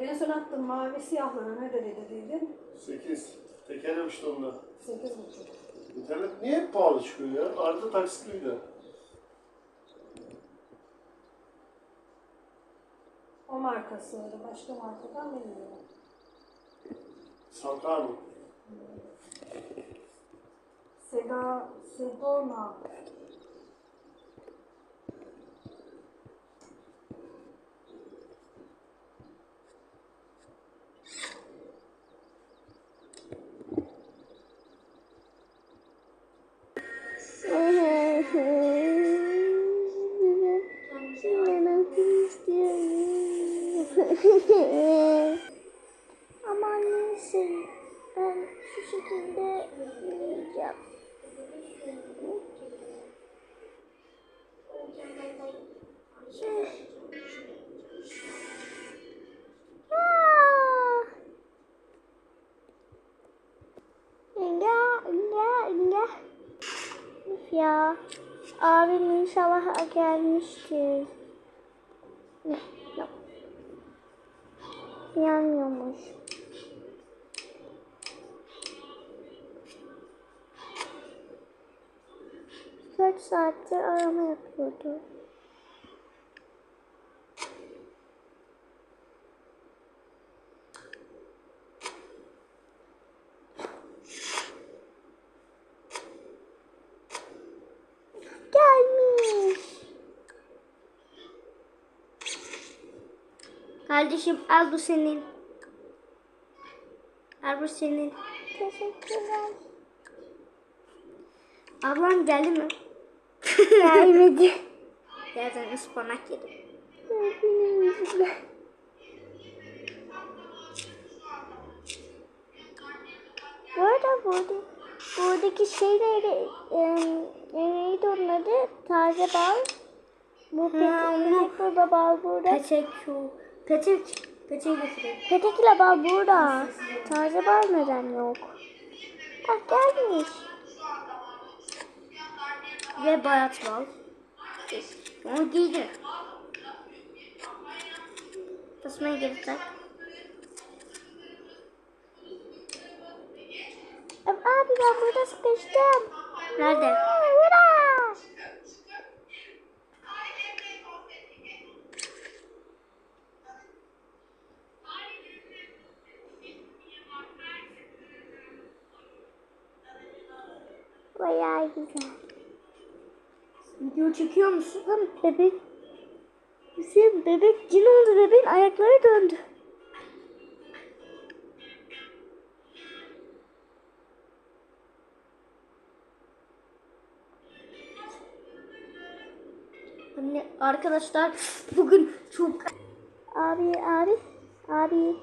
En son attım mavi siyahlara ne dedi dediydin? 8. Tekerlemişti onlar. Sekiz buçuk. İnternet niye hep pahalı çıkıyor ya? Arada taksitliydi. O markasıydı. Başka markadan bilmiyorum. Sankar mı? Sega, Sedona. Ama neyse ben şu şekilde yiyeceğim. Abim inşallah gelmiştir. Yok. Yanmıyormuş. Kaç saattir arama yapıyordu. Gelmiş. Kardeşim al bu senin. Al bu senin. Teşekkürler. Ablam geldi mi? Gelmedi. Yerden ıspanak yedim. Bu arada burada, buradaki şey neydi? Ee, neydi onun adı? Taze bal. Bu petek burada bal burada. Şu. Petek. Petek getireyim. Petek ile bal burada. Taze bal neden yok? Ah gelmiş. Ve bayat bal. Onu giydim. Tasmayı geri tak. Abi ben burada sıkıştım. Nerede? Hurra! Bayağı güzel. Video çekiyor musun? Lan bebek. Hüseyin bebek cin oldu bebeğin ayakları döndü. Anne arkadaşlar bugün çok Abi abi abi.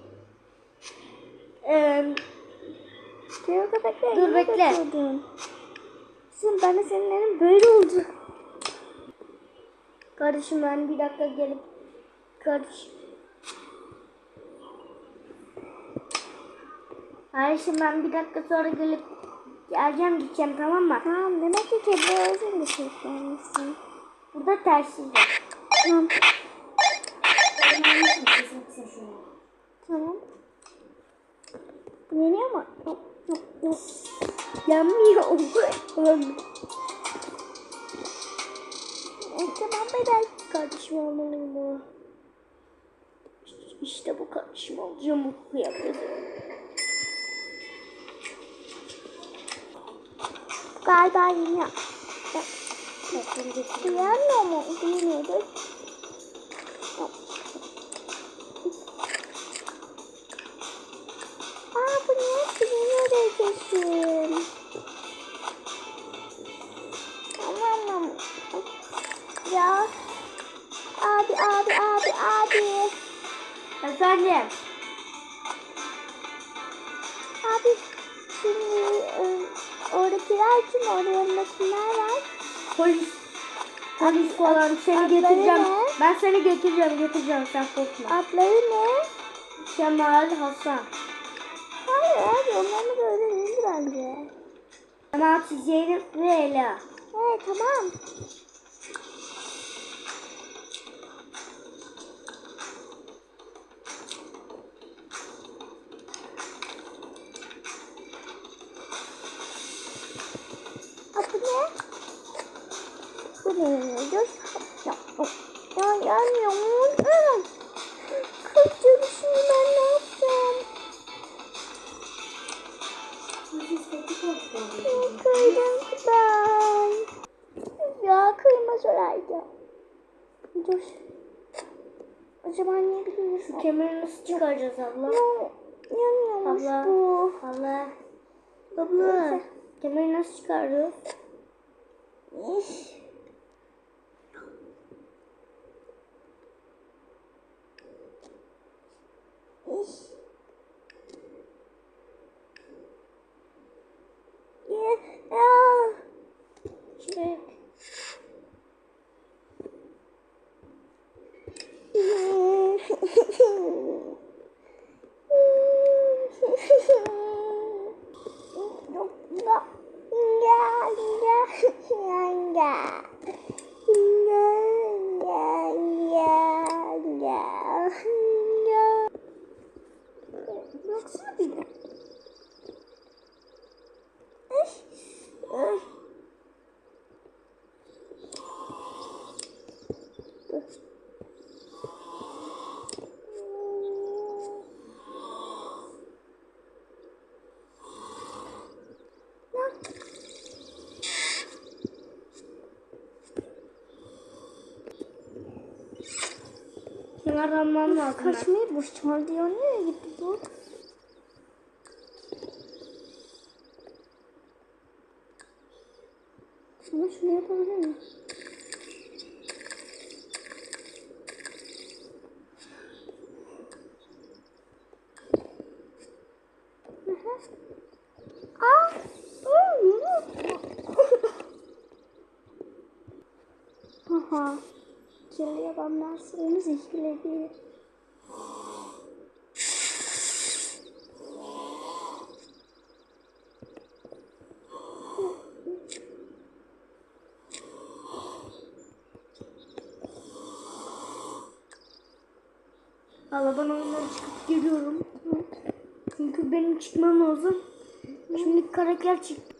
eee Diyor köpekler. Dur, bekle. Şimdi ben de senin elin böyle oldu. kardeşim ben bir dakika gelip kardeş Kardeşim ben bir dakika sonra gelip geleceğim gideceğim tamam mı? Tamam demek ki kedi özün de çekmemişsin. Burada tersiz var. Tamam. Tamam. Bu yeniyor mu? Yok yok yok. Yanmıyor. E, tamam bebek. Kardeşim olmalıyım bu. İşte bu kardeşim olacağım mutlu yapıyordu. Galiba yeniyor. Yanmıyor mu? Yeniyordur. Ya. Abi abi abi abi. Efendim. Abi şimdi e, oradakiler kim? Orada yanındakiler var. Polis. Polis falan seni Adları getireceğim. ne? Ben seni getireceğim getireceğim sen korkma. Adları ne? Kemal Hasan. Hayır abi onların böyle değil bence. Sanatçı Zeynep ve Ela. Evet tamam. Kırmaz olaydı. Dur. Acaba niye bilmiyorum. Kemeri nasıl çıkaracağız abla? Ya, yanıyormuş Abla. bu. Abla. Abla. Kemeri nasıl çıkarıyoruz? İş. İş. Ya. ya. Çık. Baksana bir de. Ay, ay. Dur. Kenar almam lazım. Kaçmayı boşaldı ya. Nereye gitti bu? Şunu şunu yapabilir miyim? Aa! Aha. Kirli yabanlar suyunu zehirledi. Abla ben oyundan çıkıp geliyorum. Çünkü benim çıkmam lazım. Şimdi karakter çıktı.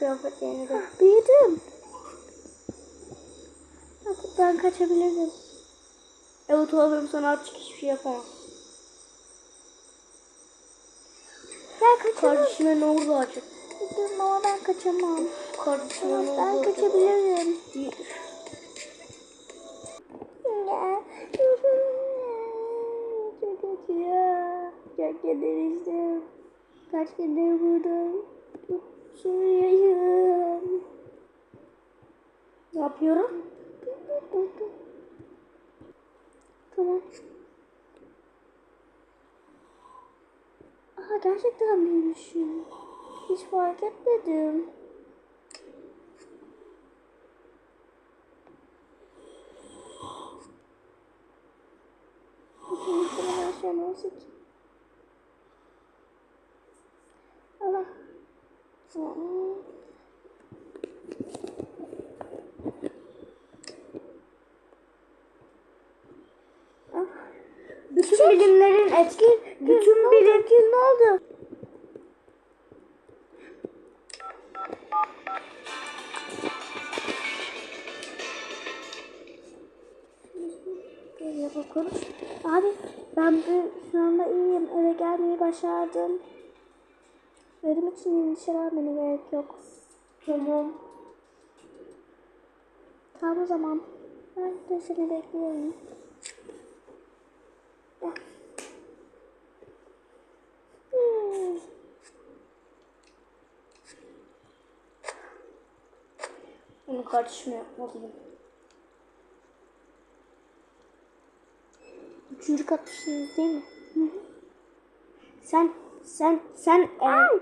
Kıyafetlerini de. Büyüdüm. Artık ben kaçabilirim. Evet oğlum sana artık hiçbir şey yapamam. Ben kaçamam. Kardeşime ne oldu artık? Dur ama ben kaçamam. Kardeşime Tamam ne oldu ben kaçabilirim. Ya. Çok acıyor. Çok kederiştim. Kaç kere buradayım. Çok soğuyayım. Ne yapıyorum? Tamam. Aa gerçekten büyümüşüm. Hiç fark etmedim. Muhtemelen şu an 18. Allah. Aa. Bütün etki, bütün bilim... ne oldu? Böyle bakalım. Abi ben bu, şu anda iyiyim. Eve gelmeyi başardım. Benim için endişelenmene gerek yok. Tamam. Tamam o zaman. Ben de seni bekliyorum. Gel. Onu kardeşime yapmalıyım. Üçüncü katısınız değil mi? Sen, sen, sen... e, Ay!